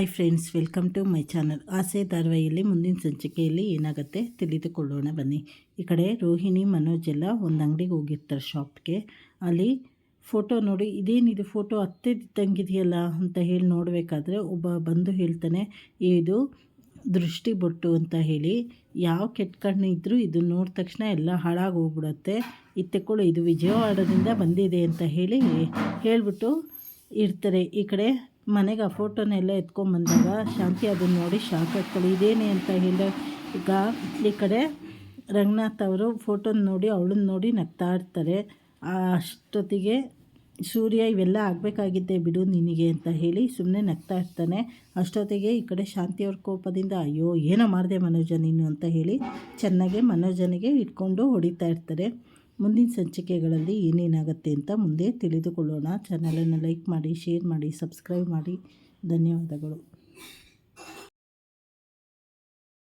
Hi friends, welcome to my channel. Aase ಧಾರಾವಾಹಿಯಲ್ಲಿ ಮುಂದಿನ ಸಂಚಿಕೆಯಲ್ಲಿ ಏನಾಗುತ್ತೆ ತಿಳಿದುಕೊಳ್ಳೋಣ ಬನ್ನಿ. ಈ ಕಡೆ ರೋಹಿಣಿ, ಮನೋಜ್ ಎಲ್ಲ ಒಂದು ಅಂಗಡಿಗೆ ಹೋಗಿರ್ತಾರೆ ಶಾಪ್ಗೆ. ಅಲ್ಲಿ ಫೋಟೋ ನೋಡಿ ಇದೇನಿದು ಫೋಟೋ ಹತ್ತಿದ್ದಂಗಿದೆಯಲ್ಲ ಅಂತ ಹೇಳಿ ನೋಡಬೇಕಾದ್ರೆ ಒಬ್ಬ ಬಂದು ಹೇಳ್ತಾನೆ, ಇದು ದೃಷ್ಟಿ ಬೊಟ್ಟು ಅಂತ ಹೇಳಿ. ಯಾವ ಕೆಟ್ಟ ಕಣ್ಣು ಇದ್ದರೂ ಇದು ನೋಡಿದ ತಕ್ಷಣ ಎಲ್ಲ ಹಾಳಾಗಿ ಹೋಗ್ಬಿಡುತ್ತೆ. ಇದು ತಗೊಳ್ಳಿ ಇದು ವಿಜಯವಾಡದಿಂದ ಬಂದಿದೆ ಅಂತ ಹೇಳಿ ಹೇಳಿಬಿಟ್ಟು ಇರ್ತಾರೆ. ಈ ಕಡೆ ಮನೆಗೆ ಆ ಫೋಟೋನೆಲ್ಲ ಎತ್ಕೊಂಡ್ಬಂದಾಗ ಶಾಂತಿ ಅದನ್ನು ನೋಡಿ ಶಾಕ್ ಆಗ್ತಾಳೆ. ಇದೇನೆ ಅಂತ ಹೇಳಿ ಈಗ ಈ ಕಡೆ ರಂಗನಾಥ್ ಅವರು ಫೋಟೋನ ನೋಡಿ, ಅವಳನ್ನ ನೋಡಿ ನಗ್ತಾ ಇರ್ತಾರೆ. ಅಷ್ಟೊತ್ತಿಗೆ ಸೂರ್ಯ, ಇವೆಲ್ಲ ಆಗಬೇಕಾಗಿದ್ದೆ ಬಿಡು ನಿನಗೆ ಅಂತ ಹೇಳಿ ಸುಮ್ಮನೆ ನಗ್ತಾ ಇರ್ತಾನೆ. ಅಷ್ಟೊತ್ತಿಗೆ ಈ ಕಡೆ ಶಾಂತಿಯವ್ರ ಕೋಪದಿಂದ, ಅಯ್ಯೋ, ಏನೋ ಮಾಡಿದೆ ಮನೋಜ ನೀನು ಅಂತ ಹೇಳಿ ಚೆನ್ನಾಗೆ ಮನೋಜನಿಗೆ ಇಟ್ಕೊಂಡು ಹೊಡಿತಾ ಇರ್ತಾರೆ. ಮುಂದಿನ ಸಂಚಿಕೆಗಳಲ್ಲಿ ಏನೇನಾಗುತ್ತೆ ಅಂತ ಮುಂದೆ ತಿಳಿದುಕೊಳ್ಳೋಣ. ಚಾನಲನ್ನು ಲೈಕ್ ಮಾಡಿ ಶೇರ್ ಮಾಡಿ ಸಬ್ಸ್ಕ್ರೈಬ್ ಮಾಡಿ. ಧನ್ಯವಾದಗಳು.